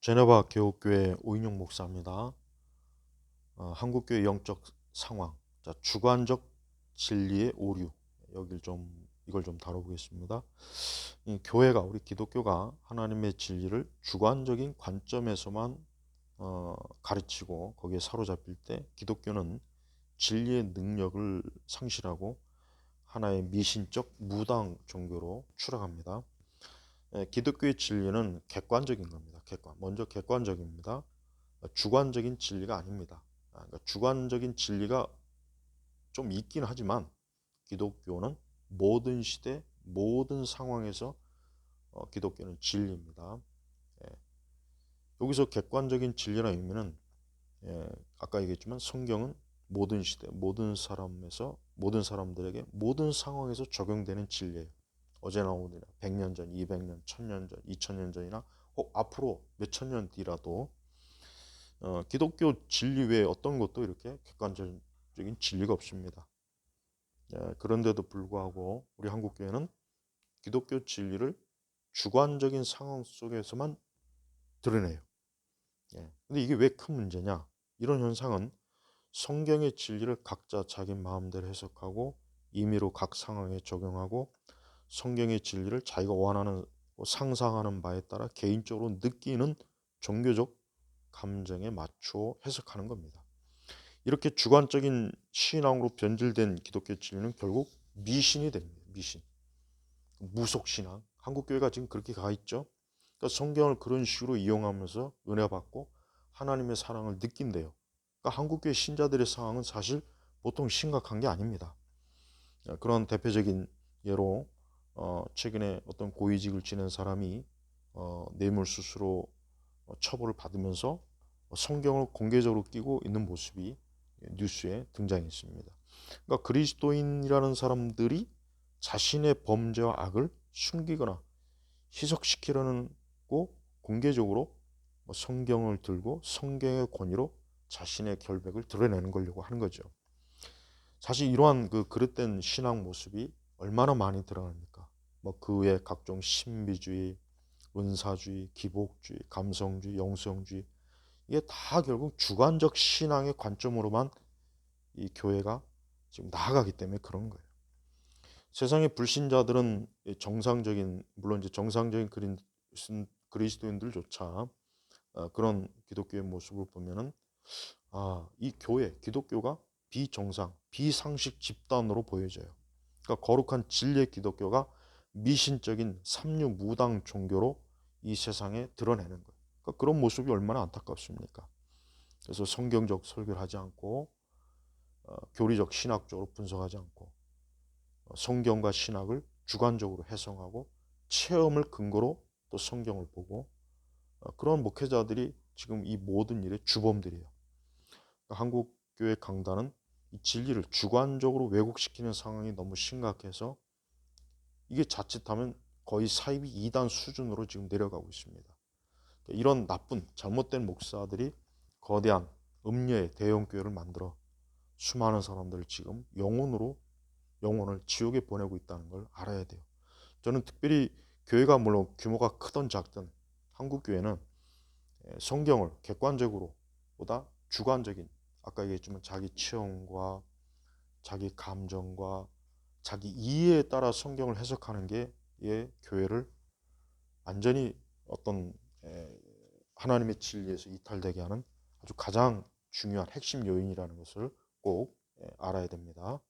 제네바 교회교회 오인용 목사입니다. 어, 한국교회 영적 상황, 자, 주관적 진리의 오류 여기를 좀 이걸 좀 다뤄보겠습니다. 이 교회가 우리 기독교가 하나님의 진리를 주관적인 관점에서만 어, 가르치고 거기에 사로잡힐 때 기독교는 진리의 능력을 상실하고 하나의 미신적 무당 종교로 추락합니다. 예, 기독교의 진리는 객관적인 겁니다. 객관. 먼저 객관적입니다. 주관적인 진리가 아닙니다. 아, 그러니까 주관적인 진리가 좀 있긴 하지만 기독교는 모든 시대, 모든 상황에서 어, 기독교는 진리입니다. 예. 여기서 객관적인 진리라는 의미는 예, 아까 얘기했지만 성경은 모든 시대, 모든 사람에서 모든 사람들에게 모든 상황에서 적용되는 진리예요. 어제나 오늘이나 100년 전, 200년, 1000년 전, 2000년 전이나 혹 앞으로 몇천 년 뒤라도 어, 기독교 진리 외에 어떤 것도 이렇게 객관적인 진리가 없습니다. 예, 그런데도 불구하고 우리 한국 교회는 기독교 진리를 주관적인 상황 속에서만 드러내요. 예, 근데 이게 왜 큰 문제냐? 이런 현상은 성경의 진리를 각자 자기 마음대로 해석하고 임의로 각 상황에 적용하고 성경의 진리를 자기가 원하는 상상하는 바에 따라 개인적으로 느끼는 종교적 감정에 맞추어 해석하는 겁니다. 이렇게 주관적인 신앙으로 변질된 기독교 진리는 결국 미신이 됩니다. 미신. 무속 신앙. 한국 교회가 지금 그렇게 가 있죠. 그러니까 성경을 그런 식으로 이용하면서 은혜 받고 하나님의 사랑을 느낀대요. 그러니까 한국 교회 신자들의 상황은 사실 보통 심각한 게 아닙니다. 그런 대표적인 예로 어, 최근에 어떤 고위직을 지낸 사람이 어, 뇌물 수수로 어, 처벌을 받으면서 성경을 공개적으로 끼고 있는 모습이 뉴스에 등장했습니다. 그러니까 그리스도인이라는 사람들이 자신의 범죄와 악을 숨기거나 희석시키려는 고 공개적으로 뭐 성경을 들고 성경의 권위로 자신의 결백을 드러내는 거려고 하는 거죠. 사실 이러한 그 그릇된 신앙 모습이 얼마나 많이 드러납니까? 뭐 그 외에 각종 신비주의, 은사주의, 기복주의, 감성주의, 영성주의 이게 다 결국 주관적 신앙의 관점으로만 이 교회가 지금 나아가기 때문에 그런 거예요. 세상의 불신자들은 정상적인 물론 이제 정상적인 그리스도인들조차 어, 그런 기독교의 모습을 보면은 아, 이 교회 기독교가 비정상, 비상식 집단으로 보여져요. 그러니까 거룩한 진리의 기독교가 미신적인 삼류 무당 종교로 이 세상에 드러내는 거예요. 그러니까 그런 모습이 얼마나 안타깝습니까? 그래서 성경적 설교를 하지 않고 어, 교리적 신학적으로 분석하지 않고 어, 성경과 신학을 주관적으로 해석하고 체험을 근거로 또 성경을 보고 어, 그런 목회자들이 지금 이 모든 일의 주범들이에요. 그러니까 한국 교회 강단은 이 진리를 주관적으로 왜곡시키는 상황이 너무 심각해서 이게 자칫하면 거의 사이비 이단 수준으로 지금 내려가고 있습니다. 이런 나쁜 잘못된 목사들이 거대한 음녀의 대형 교회를 만들어 수많은 사람들을 지금 영혼으로 영혼을 지옥에 보내고 있다는 걸 알아야 돼요. 저는 특별히 교회가 물론 규모가 크던 작든 한국 교회는 성경을 객관적으로 보다 주관적인 아까 얘기했지만 자기 체험과 자기 감정과 자기 이해에 따라 성경을 해석하는 게 예, 교회를 완전히 어떤 하나님의 진리에서 이탈되게 하는 아주 가장 중요한 핵심 요인이라는 것을 꼭 알아야 됩니다.